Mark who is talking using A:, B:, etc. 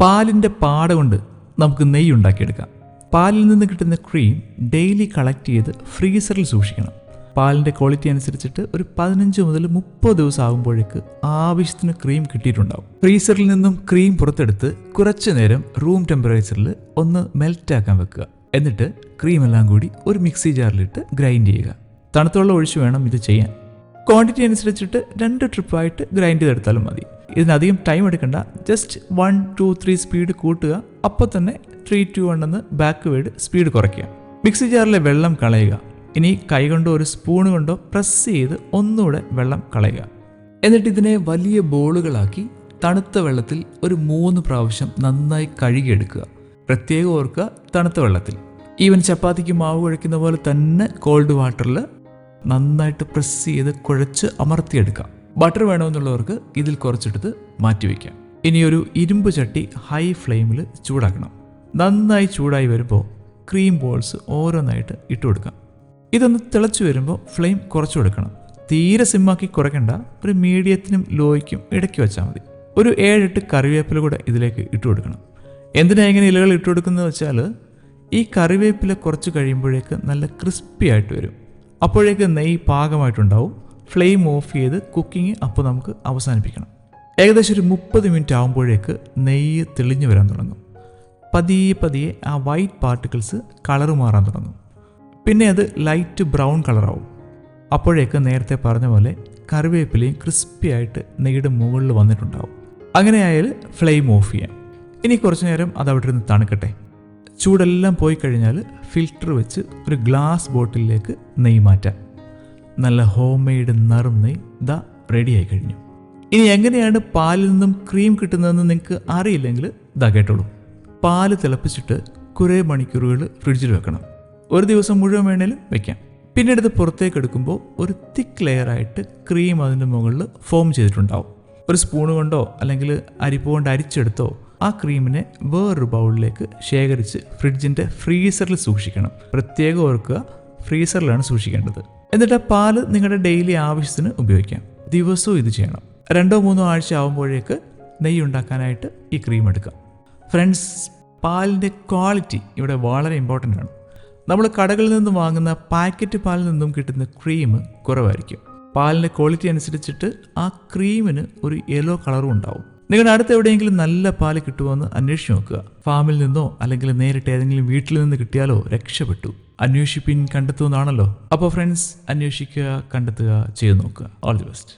A: പാലിന്റെ പാട കൊണ്ട് നമുക്ക് നെയ്യ് ഉണ്ടാക്കിയെടുക്കാം. പാലിൽ നിന്ന് കിട്ടുന്ന ക്രീം ഡെയിലി കളക്ട് ചെയ്ത് ഫ്രീസറിൽ സൂക്ഷിക്കണം. പാലിന്റെ ക്വാളിറ്റി അനുസരിച്ചിട്ട് ഒരു പതിനഞ്ച് മുതൽ മുപ്പത് ദിവസം ആകുമ്പോഴേക്ക് ആവശ്യത്തിന് ക്രീം കിട്ടിയിട്ടുണ്ടാവും. ഫ്രീസറിൽ നിന്നും ക്രീം പുറത്തെടുത്ത് കുറച്ചു നേരം റൂം ടെമ്പറേച്ചറിൽ ഒന്ന് മെൽറ്റാക്കാൻ വെക്കുക. എന്നിട്ട് ക്രീം എല്ലാം കൂടി ഒരു മിക്സി ജാറിലിട്ട് ഗ്രൈൻഡ് ചെയ്യുക. തണുത്ത വെള്ളം ഒഴിച്ച് വേണം ഇത് ചെയ്യാൻ. ക്വാണ്ടിറ്റി അനുസരിച്ചിട്ട് രണ്ട് ട്രിപ്പായിട്ട് ഗ്രൈൻഡ് ചെയ്തെടുത്താലും മതി. ഇതിനധികം ടൈം എടുക്കണ്ട. Just one two three speed കൂട്ടുക. അപ്പോൾ തന്നെ ത്രീ ടു വൺ എന്ന് ബാക്ക് വേഡ് സ്പീഡ് കുറയ്ക്കുക മിക്സി ജാറിലെ വെള്ളം കളയുക. ഇനി കൈകൊണ്ടോ ഒരു സ്പൂൺ കൊണ്ടോ പ്രസ് ചെയ്ത് ഒന്നുകൂടെ വെള്ളം കളയുക. എന്നിട്ട് ഇതിനെ വലിയ ബോളുകളാക്കി തണുത്ത വെള്ളത്തിൽ ഒരു മൂന്ന് പ്രാവശ്യം നന്നായി കഴുകിയെടുക്കുക. പ്രത്യേകം ഓർക്കുക തണുത്ത വെള്ളത്തിൽ. ഈവൻ ചപ്പാത്തിക്ക് മാവ് കുഴയ്ക്കുന്ന പോലെ തന്നെ കോൾഡ് വാട്ടറിൽ നന്നായിട്ട് പ്രസ് ചെയ്ത് കുഴച്ച് അമർത്തിയെടുക്കാം. ബട്ടർ വേണമെന്നുള്ളവർക്ക് ഇതിൽ കുറച്ചെടുത്ത് മാറ്റിവെക്കാം. ഇനി ഒരു ഇരുമ്പ് ചട്ടി ഹൈ ഫ്ലെയിമിൽ ചൂടാക്കണം. നന്നായി ചൂടായി വരുമ്പോൾ ക്രീം ബോൾസ് ഓരോന്നായിട്ട് ഇട്ട് കൊടുക്കാം. ഇതൊന്ന് തിളച്ചു വരുമ്പോൾ ഫ്ലെയിം കുറച്ചു കൊടുക്കണം. തീരെ സിമ്മാക്കി കുറയ്ക്കേണ്ട. ഒരു മീഡിയത്തിനും ലോയ്ക്കും ഇടയ്ക്ക് വെച്ചാൽ മതി. ഒരു ഏഴെട്ട് കറിവേപ്പില കൂടെ ഇതിലേക്ക് ഇട്ട് കൊടുക്കണം. എന്തിനാ ഇങ്ങനെ ഇലകൾ ഇട്ട് കൊടുക്കുന്നത് വെച്ചാൽ ഈ കറിവേപ്പില കുറച്ച് കഴിയുമ്പോഴേക്ക് നല്ല ക്രിസ്പി ആയിട്ട് വരും. അപ്പോഴേക്ക് നെയ്യ് പാകമായിട്ടുണ്ടാവും. ഫ്ലെയിം ഓഫ് ചെയ്ത് കുക്കിംഗ് അപ്പോൾ നമുക്ക് അവസാനിപ്പിക്കണം. ഏകദേശം ഒരു മുപ്പത് മിനിറ്റ് ആകുമ്പോഴേക്ക് നെയ്യ് തെളിഞ്ഞു വരാൻ തുടങ്ങും. പതിയെ പതിയെ ആ വൈറ്റ് പാർട്ടിക്കിൾസ് കളർ മാറാൻ തുടങ്ങും. പിന്നെ അത് ലൈറ്റ് ബ്രൗൺ കളറാവും അപ്പോഴേക്ക് നേരത്തെ പറഞ്ഞ പോലെ കറിവേപ്പിലയും ക്രിസ്പി ആയിട്ട് നെയ്യുടെ മുകളിൽ വന്നിട്ടുണ്ടാവും. അങ്ങനെ ആയാൽ ഫ്ലെയിം ഓഫ് ചെയ്യാം. ഇനി കുറച്ച് നേരം അത് അവിടെ നിന്ന് തണുക്കട്ടെ. ചൂടെല്ലാം പോയി കഴിഞ്ഞാൽ ഫിൽറ്റർ വെച്ച് ഒരു ഗ്ലാസ് ബോട്ടിലേക്ക് നെയ്യ് മാറ്റാം. നല്ല ഹോം മെയ്ഡ് നറും നെയ്യ് ദാ റെഡിയായി കഴിഞ്ഞു ഇനി എങ്ങനെയാണ് പാലിൽ നിന്നും ക്രീം കിട്ടുന്നതെന്ന് നിങ്ങൾക്ക് അറിയില്ലെങ്കിൽ ഇതാ കേട്ടോളൂ. പാൽ തിളപ്പിച്ചിട്ട് കുറേ മണിക്കൂറുകൾ ഫ്രിഡ്ജിൽ വെക്കണം. ഒരു ദിവസം മുഴുവൻ വേണേലും വെക്കാം. പിന്നീട് ഇത് പുറത്തേക്ക് എടുക്കുമ്പോൾ ഒരു തിക്ക് ലെയറായിട്ട് ക്രീം അതിന്റെ മുകളിൽ ഫോം ചെയ്തിട്ടുണ്ടാവും. ഒരു സ്പൂൺ കൊണ്ടോ അല്ലെങ്കിൽ അരിപ്പ കൊണ്ട് അരിച്ചെടുത്തോ ആ ക്രീമിനെ വേറൊരു ബൗളിലേക്ക് ശേഖരിച്ച് ഫ്രിഡ്ജിന്റെ ഫ്രീസറിൽ സൂക്ഷിക്കണം. പ്രത്യേകം ഓർക്കുക ഫ്രീസറിലാണ് സൂക്ഷിക്കേണ്ടത്. എന്നിട്ട് ആ പാൽ നിങ്ങളുടെ ഡെയിലി ആവശ്യത്തിന് ഉപയോഗിക്കാം. ദിവസവും ഇത് ചെയ്യണം. രണ്ടോ മൂന്നോ ആഴ്ച ആകുമ്പോഴേക്ക് നെയ്യ് ഉണ്ടാക്കാനായിട്ട് ഈ ക്രീം എടുക്കാം ഫ്രണ്ട്സ് പാലിന്റെ ക്വാളിറ്റി ഇവിടെ വളരെ ഇമ്പോർട്ടന്റ് ആണ്. നമ്മൾ കടകളിൽ നിന്ന് വാങ്ങുന്ന പാക്കറ്റ് പാലിൽ നിന്നും കിട്ടുന്ന ക്രീം കുറവായിരിക്കും. പാലിന്റെ ക്വാളിറ്റി അനുസരിച്ചിട്ട് ആ ക്രീമിന് ഒരു യെല്ലോ കളറും ഉണ്ടാവും. നിങ്ങളുടെ അടുത്ത് എവിടെയെങ്കിലും നല്ല പാൽ കിട്ടുമോ അന്വേഷിച്ച് നോക്കുക. ഫാമിൽ നിന്നോ അല്ലെങ്കിൽ നേരിട്ട് ഏതെങ്കിലും വീട്ടിൽ നിന്ന് കിട്ടിയാലോ രക്ഷപ്പെട്ടു. അന്വേഷിപ്പിൻ കണ്ടെത്തുന്നതാണല്ലോ അപ്പോൾ ഫ്രണ്ട്സ് അന്വേഷിക്കുക കണ്ടെത്തുക ചെയ്തു നോക്കുക. All the best